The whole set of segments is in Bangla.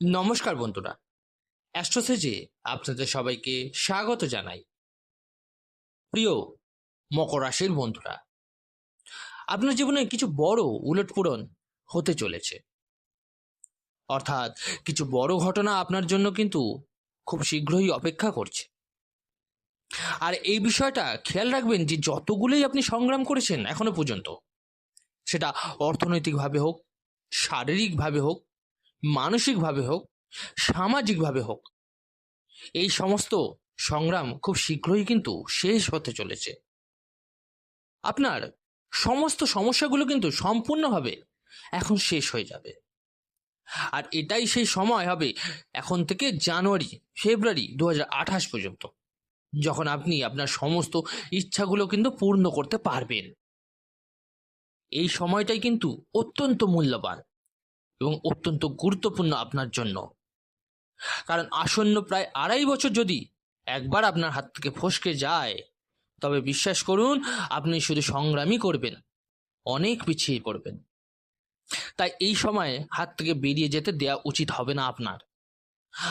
নমস্কার বন্ধুরা। অ্যাস্ট্রোসেজে আপনাদের সবাইকে স্বাগত জানাই। প্রিয় মকর রাশির বন্ধুরা, আপনার জীবনে কিছু বড় উলটপূরণ হতে চলেছে। অর্থাৎ কিছু বড় ঘটনা আপনার জন্য কিন্তু খুব শীঘ্রই অপেক্ষা করছে। আর এই বিষয়টা খেয়াল রাখবেন যে যতগুলোই আপনি সংগ্রাম করেছেন এখনও পর্যন্ত, সেটা অর্থনৈতিকভাবে হোক, শারীরিকভাবে হোক মানসিকভাবে হোক, সামাজিকভাবে হোক, এই সমস্ত সংগ্রাম খুব শীঘ্রই কিন্তু শেষ হতে চলেছে। আপনার সমস্ত সমস্যাগুলো কিন্তু সম্পূর্ণভাবে এখন শেষ হয়ে যাবে। আর এটাই সেই সময় হবে এখন থেকে জানুয়ারি, ফেব্রুয়ারি দু হাজার আঠাশ পর্যন্ত, যখন আপনি আপনার সমস্ত ইচ্ছাগুলো কিন্তু পূর্ণ করতে পারবেন। এই সময়টাই কিন্তু অত্যন্ত মূল্যবান। এবং অত্যন্ত গুরুত্বপূর্ণ আপনার জন্য। কারণ আসন্ন প্রায় আড়াই বছর যদি একবার আপনার হাত থেকে ফসকে যায়, তবে বিশ্বাস করুন, আপনি শুধু সংগ্রামই করবেন, অনেক পিছিয়ে পড়বেন। তাই এই সময়ে হাত থেকে বেরিয়ে যেতে দেয়া উচিত হবে না আপনার।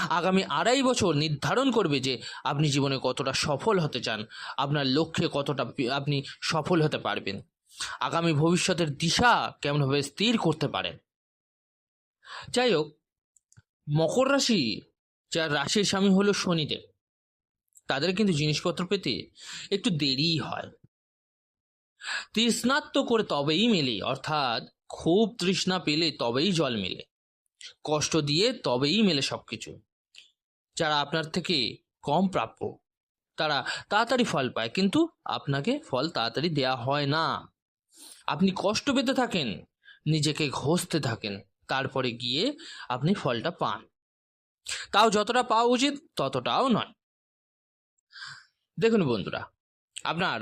আগামী আড়াই বছর নির্ধারণ করবে যে আপনি জীবনে কতটা সফল হতে চান, আপনার লক্ষ্যে কতটা আপনি সফল হতে পারবেন। আগামী ভবিষ্যতের দিশা কেমনভাবে স্থির করতে পারেন। যাই হোক মকর রাশি যার রাশির স্বামী হলো শনিদেব, তাদের কিন্তু জিনিসপত্র পেতে একটু দেরিই হয়। তৃষ্ণাত্ম করে তবেই মেলে, অর্থাৎ খুব তৃষ্ণা পেলে তবেই জল মেলে। কষ্ট দিয়ে তবেই মেলে সবকিছু। যারা আপনার থেকে কম প্রাপ্য, তারা তাড়াতাড়ি ফল পায়, কিন্তু আপনাকে ফল তাড়াতাড়ি দেয়া হয় না। আপনি কষ্ট পেতে থাকেন, নিজেকে ঘষতে থাকেন। তারপরে গিয়ে আপনি ফলটা পান। তাও যতটা পাওয়া উচিত, ততটাও নয়। দেখুন বন্ধুরা, আপনার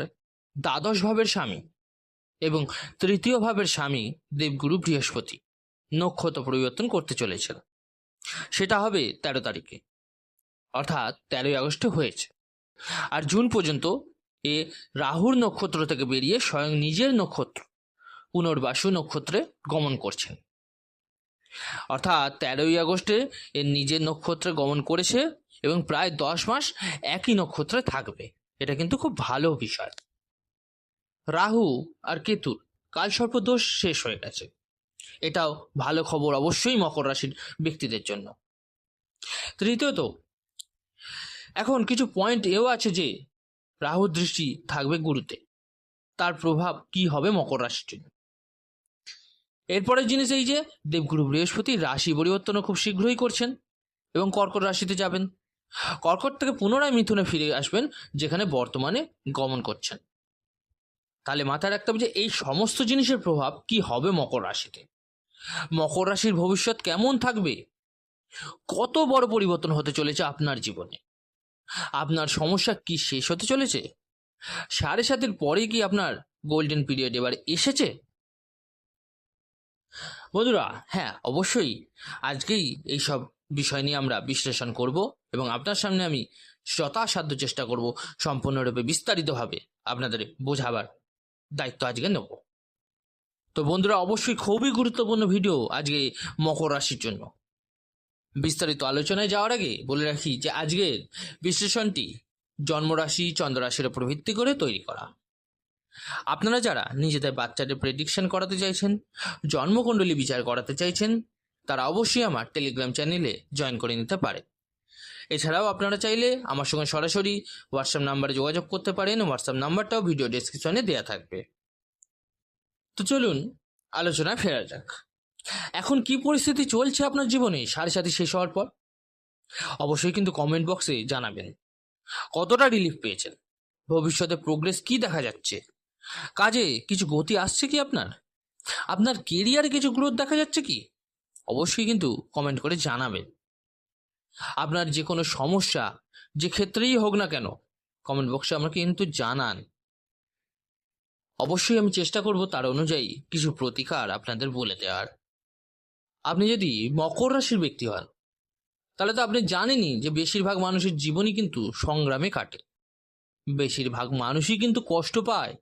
দ্বাদশ ভাবের স্বামী এবং তৃতীয় ভাবের স্বামী দেবগুরু বৃহস্পতি নক্ষত্র পরিবর্তন করতে চলেছেন। সেটা হবে তেরো তারিখে, অর্থাৎ তেরোই আগস্টে হয়েছে। আর জুন পর্যন্ত এ রাহুর নক্ষত্র থেকে বেরিয়ে স্বয়ং নিজের নক্ষত্র, পুনর্বাসু নক্ষত্রে গমন করছেন। অর্থাৎ তেরোই আগস্টে এর নিজের নক্ষত্রে গমন করেছে এবং প্রায় দশ মাস একই নক্ষত্রে থাকবে। এটা কিন্তু খুব ভালো বিষয়। রাহু আর কেতুর কালসর্প দোষ শেষ হয়ে গেছে। এটাও ভালো খবর অবশ্যই মকর রাশির ব্যক্তিদের জন্য। তৃতীয়ত, এখন কিছু পয়েন্ট এও আছে যে রাহুর দৃষ্টি থাকবে গুরুতে। তার প্রভাব কি হবে মকর রাশির জন্য? এরপরের জিনিস এই যে, দেবগুরু বৃহস্পতি রাশি পরিবর্তনও খুব শীঘ্রই করছেন এবং কর্কট রাশিতে যাবেন। কর্কট থেকে পুনরায় মিথুনে ফিরে আসবেন, যেখানে বর্তমানে গমন করছেন। তাহলে মাথায় রাখতে হবে যে, এই সমস্ত জিনিসের প্রভাব কি হবে মকর রাশিতে? মকর রাশির ভবিষ্যৎ কেমন থাকবে? কত বড় পরিবর্তন হতে চলেছে আপনার জীবনে? আপনার সমস্যা কি শেষ হতে চলেছে? সাড়ে সাতের পরে কি আপনার গোল্ডেন পিরিয়ড এবার এসেছে? বন্ধুরা হ্যাঁ। অবশ্যই আজকেই এই সব বিষয় নিয়ে আমরা বিশ্লেষণ করব এবং আপনার সামনে আমি যথাসাধ্য চেষ্টা করব সম্পূর্ণরূপে বিস্তারিতভাবে আপনাদের বোঝাবার দায়িত্ব আজকে নেব। তো বন্ধুরা অবশ্যই খুবই গুরুত্বপূর্ণ ভিডিও আজকে মকর রাশির জন্য। বিস্তারিত আলোচনায় যাওয়ার আগে বলে রাখি যে আজকের বিশ্লেষণটি জন্মরাশি চন্দ্ররাশির উপর ভিত্তি করে তৈরি করা। আপনারা যারা নিজেদের বাচ্চাদের প্রেডিকশন করাতে চাইছেন, জন্মকুণ্ডলী বিচার করাতে চাইছেন, তারা অবশ্যই আমার টেলিগ্রাম চ্যানেলে জয়েন করে নিতে পারে। এছাড়াও আপনারা চাইলে আমার সঙ্গে সরাসরি হোয়াটসঅ্যাপ নাম্বারে যোগাযোগ করতে পারেন হোয়াটসঅ্যাপ নাম্বারটাও ভিডিও ডেসক্রিপশনে দেওয়া থাকবে। তো চলুন আলোচনায় ফেরা যাক। এখন কি পরিস্থিতি চলছে আপনার জীবনে? সাড়ে সাথে শেষ হওয়ার পর? অবশ্যই কিন্তু কমেন্ট বক্সে জানাবেন। কতটা রিলিফ পেয়েছেন? ভবিষ্যতে প্রোগ্রেস কি দেখা যাচ্ছে? কাজে কিছু গতি আসছে কি আপনার? আপনার কেরিয়ারে কিছু গ্রোথ দেখা যাচ্ছে কি? অবশ্যই কিন্তু কমেন্ট করে জানাবেন। আপনার যে কোনো সমস্যা যে ক্ষেত্রেই হোক না কেন কমেন্ট বক্সে আমাকে কিন্তু জানান। অবশ্যই আমি চেষ্টা করব তার অনুযায়ী কিছু প্রতিকার আপনাদের বলে দেওয়ার। আপনি যদি মকর রাশির ব্যক্তি হন, তাহলে তো আপনি জানেনই যে বেশিরভাগ মানুষের জীবনই কিন্তু সংগ্রামে কাটে। বেশিরভাগ মানুষই কিন্তু কষ্ট পায়।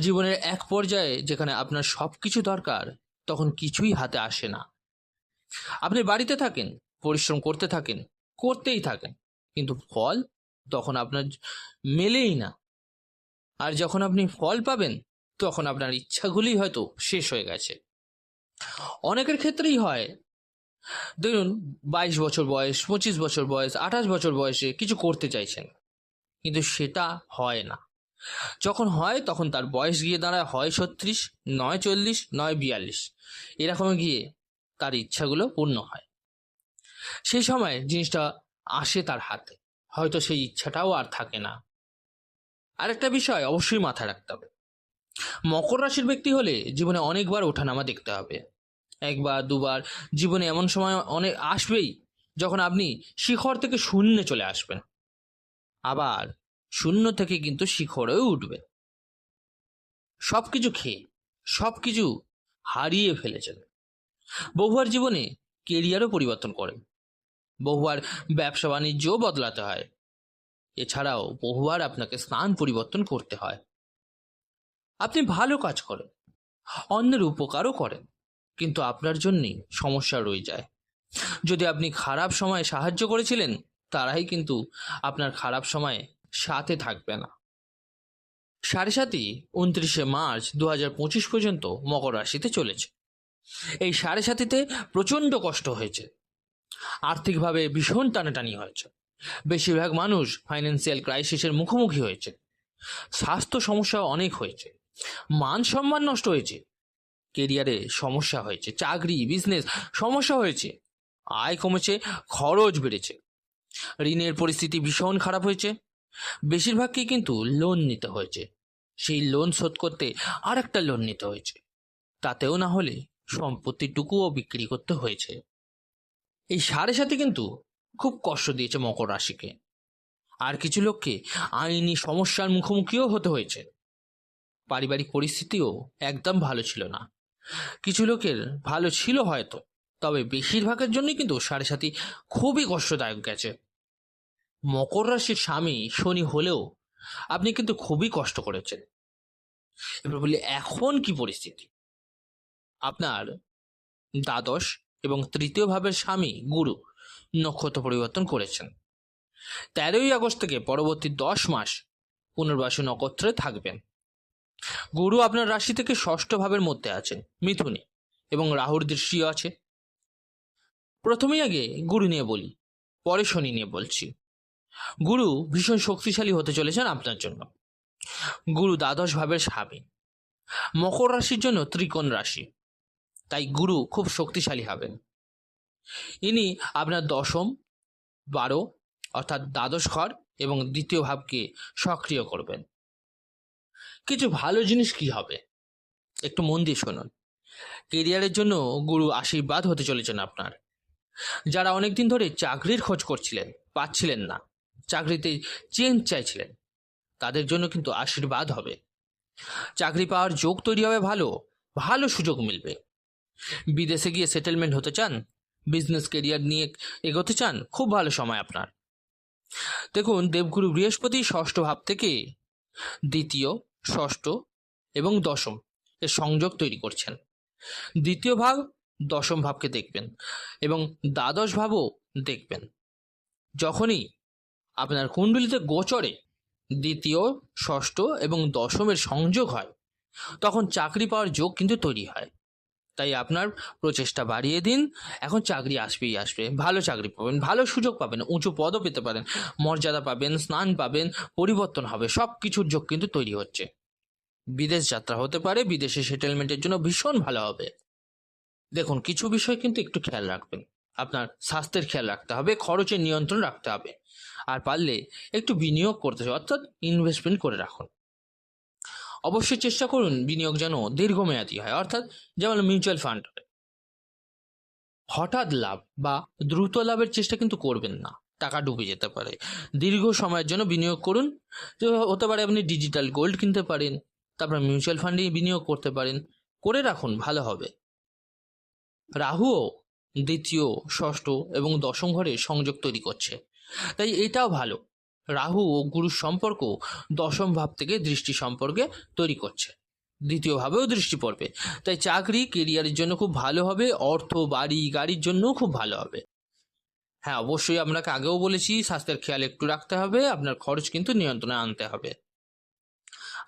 জীবনের এক পর্যায়ে যেখানে আপনার সব কিছু দরকার, তখন কিছুই হাতে আসে না। আপনি বাড়িতে থাকেন, পরিশ্রম করতে থাকেন, করতেই থাকেন, কিন্তু ফল তখন আপনার মেলেই না। আর যখন আপনি ফল পাবেন, তখন আপনার ইচ্ছাগুলি হয়তো শেষ হয়ে গেছে। অনেকের ক্ষেত্রেই হয়। ধরুন, বাইশ বছর বয়স, পঁচিশ বছর বয়স, আঠাশ বছর বয়সে কিছু করতে চাইছেন, কিন্তু সেটা হয় না। যখন হয় তখন তার বয়স গিয়ে দাঁড়ায় হয় ছত্রিশ, নয় চল্লিশ, নয় বিয়াল্লিশ। এরকম গিয়ে তার ইচ্ছাগুলো পূর্ণ হয়। সেই সময় জিনিসটা আসে তার হাতে। হয়তো সেই ইচ্ছাটাও আর থাকে না। আরেকটা বিষয় অবশ্যই মাথায় রাখতে হবে। মকর রাশির ব্যক্তি হলে জীবনে অনেকবার ওঠানামা দেখতে হবে। একবার, দুবার, জীবনে এমন সময় অনেক আসবেই যখন আপনি শিখর থেকে শূন্যে চলে আসবেন। আবার শূন্য থেকে কিন্তু শিখরেও উঠবে। সব কিছু খেয়ে সব কিছু হারিয়ে ফেলেছেন। বহুবার জীবনে কেরিয়ারও পরিবর্তন করেন। বহুবার ব্যবসা বাণিজ্যও বদলাতে হয়। এছাড়াও বহুবার আপনাকে স্নান পরিবর্তন করতে হয়। আপনি ভালো কাজ করেন, অন্যের উপকারও করেন, কিন্তু আপনার জন্যই সমস্যা রয়ে যায়। যদি আপনি খারাপ সময়ে সাহায্য করেছিলেন, তারাই কিন্তু আপনার খারাপ সময়ে সাথে থাকবে না। সাড়ে সাতই উনত্রিশে মার্চ দু পঁচিশ পর্যন্ত মকর রাশিতে চলেছে। এই সাড়ে সাতিতে প্রচণ্ড কষ্ট হয়েছে। আর্থিকভাবে ভীষণ টানাটানি হয়েছে। বেশিরভাগ মানুষ ফাইন্যান্সিয়াল ক্রাইসিসের মুখোমুখি হয়েছে। স্বাস্থ্য সমস্যা অনেক হয়েছে। মান সম্মান নষ্ট হয়েছে। কেরিয়ারে সমস্যা হয়েছে। চাকরি, বিজনেস সমস্যা হয়েছে। আয় কমেছে, খরচ বেড়েছে। ঋণের পরিস্থিতি ভীষণ খারাপ হয়েছে। বেশিরভাগকেই কিন্তু লোন নিতে হয়েছে। সেই লোন শোধ করতে আর একটা লোন নিতে হয়েছে। তাতেও না হলে সম্পত্তিটুকুও বিক্রি করতে হয়েছে। এই সাড়ে সাথে কিন্তু খুব কষ্ট দিয়েছে মকর রাশিকে। আর কিছু লোককে আইনি সমস্যার মুখোমুখিও হতে হয়েছে। পারিবারিক পরিস্থিতিও একদম ভালো ছিল না। কিছু লোকের ভালো ছিল হয়তো, তবে বেশিরভাগের জন্যই কিন্তু সাড়ে সাথী খুবই কষ্টদায়ক গেছে। মকর রাশির স্বামী শনি হলেও আপনি কিন্তু খুবই কষ্ট করেছেন। এবার বলি, এখন কি পরিস্থিতি? আপনার দ্বাদশ এবং তৃতীয় ভাবের স্বামী গুরু নক্ষত্র পরিবর্তন করেছেন। তেরোই আগস্ট থেকে পরবর্তী দশ মাস পুনর্বাসু নক্ষত্রে থাকবেন। গুরু আপনার রাশি থেকে ষষ্ঠ ভাবের মধ্যে আছেন, মিথুনে এবং রাহুর দৃষ্টিও আছে। প্রথমেই আগে গুরু নিয়ে বলি, পরে শনি নিয়ে বলছি। গুরু ভীষণ শক্তিশালী হতে চলেছেন আপনার জন্য। গুরু দ্বাদশ ভাবের স্বামী। মকর রাশির জন্য ত্রিকোণ রাশি। তাই গুরু খুব শক্তিশালী হবেন। ইনি আপনার দশম, বারো অর্থাৎ দ্বাদশ ঘর এবং দ্বিতীয় ভাবকে সক্রিয় করবেন। কিছু ভালো জিনিস কি হবে? একটু মন দিয়ে শুনুন। কেরিয়ারের জন্য গুরু আশীর্বাদ হতে চলেছেন আপনার। যারা অনেকদিন ধরে চাকরির খোঁজ করছিলেন, পাচ্ছিলেন না। চাকরিতে চেঞ্জ চাইছিলেন। তাদের জন্য কিন্তু আশীর্বাদ হবে। চাকরি পাওয়ার যোগ তৈরি হবে ভালো ভালো সুযোগ মিলবে। বিদেশে গিয়ে সেটেলমেন্ট হতে চান বিজনেস কেরিয়ার নিয়ে এগোতে চান, খুব ভালো সময় আপনার। দেখুন, দেবগুরু বৃহস্পতি ষষ্ঠ ভাব থেকে দ্বিতীয়, ষষ্ঠ এবং দশম এর সংযোগ তৈরি করছেন। দ্বিতীয় ভাব দশম ভাবকে দেখবেন এবং দ্বাদশ ভাবও দেখবেন। যখনই আপনার কুণ্ডলিতে গোচরে দ্বিতীয়, ষষ্ঠ এবং দশমের সংযোগ হয়। তখন চাকরি পাওয়ার যোগ কিন্তু তৈরি হয়। তাই আপনার প্রচেষ্টা বাড়িয়ে দিন। এখন চাকরি আসবেই আসবে। ভালো চাকরি পাবেন, ভালো সুযোগ পাবেন, উঁচু পদও পেতে পারেন, মর্যাদা পাবেন, স্নান পাবেন, পরিবর্তন হবে সব কিছুর যোগ কিন্তু তৈরি হচ্ছে। বিদেশ যাত্রা হতে পারে, বিদেশে সেটেলমেন্টের জন্য ভীষণ ভালো হবে। দেখুন, কিছু বিষয় কিন্তু একটু খেয়াল রাখবেন। আপনার স্বাস্থ্যের খেয়াল রাখতে হবে, খরচের নিয়ন্ত্রণ রাখতে হবে। আর পারলে একটু বিনিয়োগ করতে হবে অর্থাৎ ইনভেস্টমেন্ট করে রাখুন অবশ্যই চেষ্টা করুন বিনিয়োগ যেন দীর্ঘমেয়াদী হয়, অর্থাৎ যেমন মিউচুয়াল ফান্ড হঠাৎ লাভ বা দ্রুত লাভের চেষ্টা কিন্তু করবেন না, টাকা ডুবে যেতে পারে। দীর্ঘ সময়ের জন্য বিনিয়োগ করুন, তো হতে পারে আপনি ডিজিটাল গোল্ড কিনতে পারেন, তারপর মিউচুয়াল ফান্ডে বিনিয়োগ করতে পারেন, করে রাখুন, ভালো হবে। রাহুও দ্বিতীয়, ষষ্ঠ এবং দশম ঘরে সংযোগ তৈরি করছে। তাই এটাও ভালো। রাহু ও গুরুর সম্পর্ক দশম ভাব থেকে দৃষ্টি সম্পর্কে তৈরি করছে। দ্বিতীয়ভাবেও দৃষ্টি পড়বে। তাই চাকরি কেরিয়ারের জন্য খুব ভালো হবে, অর্থ, বাড়ি, গাড়ির জন্যও খুব ভালো হবে। হ্যাঁ অবশ্যই আপনাকে আগেও বলেছি, স্বাস্থ্যের খেয়াল একটু রাখতে হবে, আপনার খরচ কিন্তু নিয়ন্ত্রণে আনতে হবে।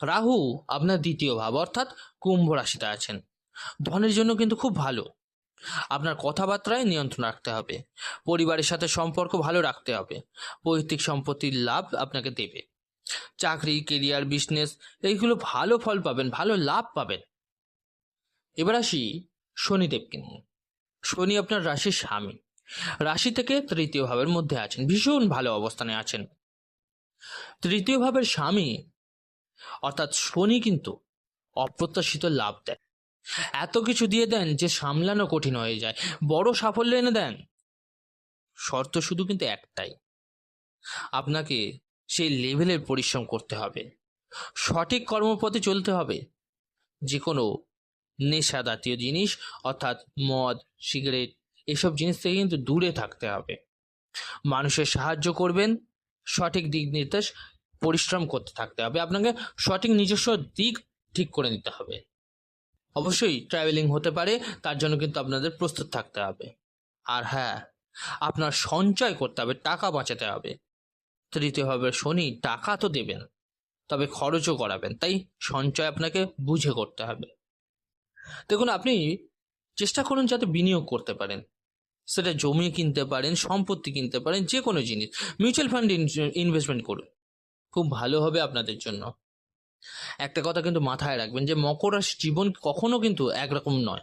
রাহু আপনার দ্বিতীয় ভাব, অর্থাৎ কুম্ভ রাশিতে আছেন। ধনের জন্য কিন্তু খুব ভালো। আপনার কথাবার্তায় নিয়ন্ত্রণ রাখতে হবে। পরিবারের সাথে সম্পর্ক ভালো রাখতে হবে। পৈতৃক সম্পত্তির লাভ আপনাকে দেবে। চাকরি কেরিয়ার বিজনেস এইগুলো ভালো ফল পাবেন, ভালো লাভ পাবেন। এবার আসি শনিদেবকে নিয়ে। শনি আপনার রাশির স্বামী। রাশি থেকে তৃতীয় ভাবের মধ্যে আছেন, ভীষণ ভালো অবস্থানে আছেন। তৃতীয় ভাবের স্বামী অর্থাৎ শনি কিন্তু অপ্রত্যাশিত লাভ দেন। এত কিছু দিয়ে দেন যে সামলানো কঠিন হয়ে যায়। বড় সাফল্য এনে দেন। শর্ত শুধু কিন্তু একটাই। আপনাকে সেই লেভেলের পরিশ্রম করতে হবে। সঠিক কর্মপথে চলতে হবে। যে কোনো নেশা জাতীয় জিনিস, অর্থাৎ মদ, সিগারেট, এসব জিনিস থেকে কিন্তু দূরে থাকতে হবে। মানুষের সাহায্য করবেন, সঠিক দিক নির্দেশ, পরিশ্রম করতে থাকতে হবে। আপনাকে সঠিক নিজস্ব দিক ঠিক করে নিতে হবে। অবশ্যই ট্রাভেলিং হতে পারে, তার জন্য কিন্তু আপনাদের প্রস্তুত থাকতে হবে। আর হ্যাঁ আপনার সঞ্চয় করতে হবে, টাকা বাঁচাতে হবে। তৃতীয়ভাবে শনি, টাকা তো দেবেন, তবে খরচও করাবেন, তাই সঞ্চয় আপনাকে বুঝে করতে হবে। দেখুন, আপনি চেষ্টা করুন যাতে বিনিয়োগ করতে পারেন। সেটা জমি কিনতে পারেন, সম্পত্তি কিনতে পারেন যে কোনো জিনিস মিউচুয়াল ফান্ড ইনভেস্টমেন্ট করুন। খুব ভালো হবে আপনাদের জন্য। একটা কথা কিন্তু মাথায় রাখবেন যে মকর রাশির জীবন কখনো কিন্তু একরকম নয়।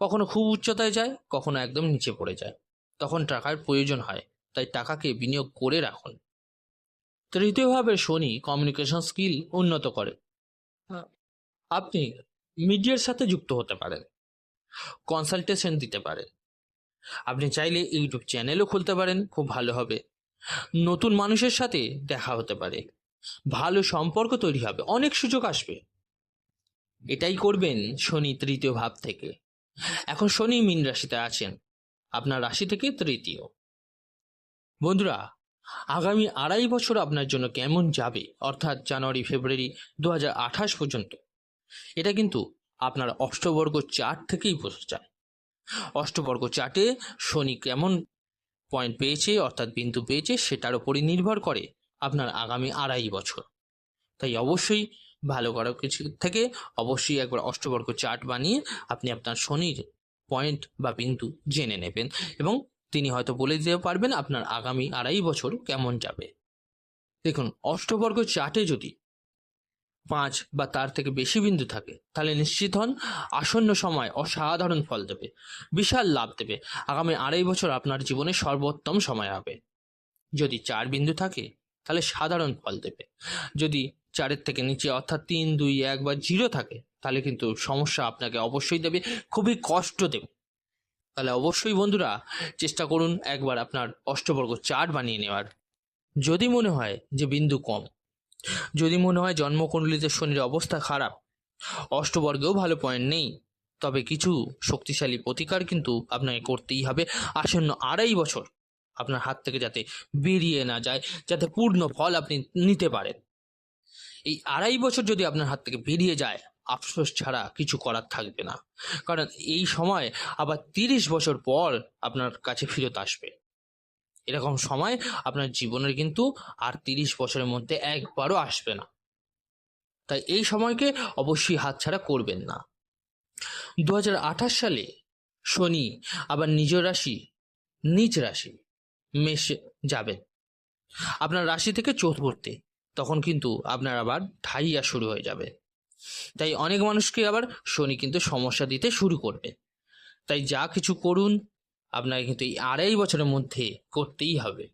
কখনো খুব উচ্চতায় যায় কখনো একদম নিচে পড়ে যায়। তখন টাকার প্রয়োজন হয় তাই টাকাকে বিনিয়োগ করে রাখুন। তৃতীয়ভাবে শনি কমিউনিকেশন স্কিল উন্নত করে। আপনি মিডিয়ার সাথে যুক্ত হতে পারেন কনসালটেশন দিতে পারেন। আপনি চাইলে ইউটিউব চ্যানেলও খুলতে পারেন খুব ভালো হবে। নতুন মানুষের সাথে দেখা হতে পারে। ভালো সম্পর্ক তৈরি হবে, অনেক সুযোগ আসবে। এটাই করবেন শনি তৃতীয় ভাব থেকে। এখন শনি মীন রাশিতে আছেন, আপনার রাশি থেকে তৃতীয়। বন্ধুরা, আগামী আড়াই বছর আপনার জন্য কেমন যাবে? অর্থাৎ জানুয়ারি, ফেব্রুয়ারি দু হাজার আঠাশ পর্যন্ত। এটা কিন্তু আপনার অষ্টবর্গ চার্ট থেকেই বোঝা যায়। অষ্টবর্গ চার্টে শনি কেমন পয়েন্ট পেয়েছে, অর্থাৎ বিন্দু পেয়েছে, সেটার উপরই নির্ভর করে। আপনার আগামী আড়াই বছর। তাই অবশ্যই ভালো করা কিছু থেকে অবশ্যই একবার অষ্টবর্গ চার্ট বানিয়ে আপনি আপনার শনির পয়েন্ট বা বিন্দু জেনে নেবেন এবং তিনি হয়তো বলে দিতে পারবেন আপনার আগামী আড়াই বছর কেমন যাবে। দেখুন, অষ্টবর্গ চার্টে যদি পাঁচ বা তার থেকে বেশি বিন্দু থাকে, তাহলে নিশ্চিত হন আসন্ন সময় অসাধারণ ফল দেবে, বিশাল লাভ দেবে। আগামী আড়াই বছর আপনার জীবনে সর্বোত্তম সময় হবে। যদি চার বিন্দু থাকে তাহলে সাধারণ ফল দেবে। যদি চারের থেকে নিচে অর্থাৎ তিন, দুই, এক বা জিরো থাকে, তাহলে কিন্তু সমস্যা আপনাকে অবশ্যই দেবে, খুবই কষ্ট দেবে। তাহলে অবশ্যই বন্ধুরা, চেষ্টা করুন একবার আপনার অষ্টবর্গ চার্ট বানিয়ে নেওয়ার। যদি মনে হয় যে বিন্দু কম, যদি মনে হয় জন্মকুণ্ডলিতে শনির অবস্থা খারাপ, অষ্টবর্গেও ভালো পয়েন্ট নেই, তবে কিছু শক্তিশালী প্রতিকার কিন্তু আপনাকে করতেই হবে। আসন্ন আড়াই বছর আপনার হাত থেকে যাতে বেরিয়ে না যায়, যাতে পূর্ণ ফল আপনি নিতে পারেন। এই আড়াই বছর যদি আপনার হাত থেকে বেরিয়ে যায়, আফসোস ছাড়া কিছু করার থাকবে না। কারণ এই সময় আবার তিরিশ বছর পর আপনার কাছে ফেরত আসবে। এরকম সময় আপনার জীবনের কিন্তু আর তিরিশ বছরের মধ্যে একবারও আসবে না। তাই এই সময়কে অবশ্যই হাতছাড়া করবেন না। দু হাজার আঠাশ সালে শনি আবার নিজ রাশি নিজ রাশি। মেষে যাবেন। আপনার রাশি থেকে চতুর্থে তখন কিন্তু আপনার আবার ঢাইয়া শুরু হয়ে যাবে। তাই অনেক মানুষকে আবার শনি কিন্তু সমস্যা দিতে শুরু করবে। তাই যা কিছু করুন, আপনাকে কিন্তু এই আড়াই বছরের মধ্যে করতেই হবে।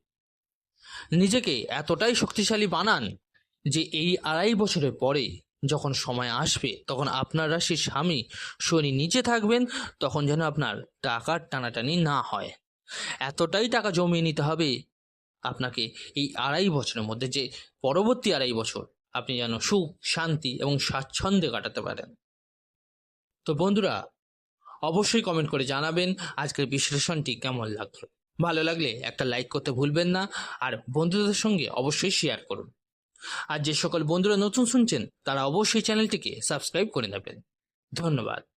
নিজেকে এতটাই শক্তিশালী বানান যে এই আড়াই বছরের পরে যখন সময় আসবে, তখন আপনার রাশির স্বামী শনি নিচে থাকবেন, তখন যেন আপনার টাকার টানাটানি না হয়। এতটাই টাকা জমিয়ে নিতে হবে। আপনাকে এই আড়াই বছরের মধ্যে যে পরবর্তী আড়াই বছর আপনি যেন সুখ, শান্তি এবং স্বাচ্ছন্দ্যে কাটাতে পারেন। তো বন্ধুরা, অবশ্যই কমেন্ট করে জানাবেন আজকের বিশ্লেষণটি কেমন লাগল। ভালো লাগলে একটা লাইক করতে ভুলবেন না আর বন্ধুদের সঙ্গে অবশ্যই শেয়ার করুন। আর যে সকল বন্ধুরা নতুন শুনছেন, তারা অবশ্যই চ্যানেলটিকে সাবস্ক্রাইব করে নেবেন। ধন্যবাদ।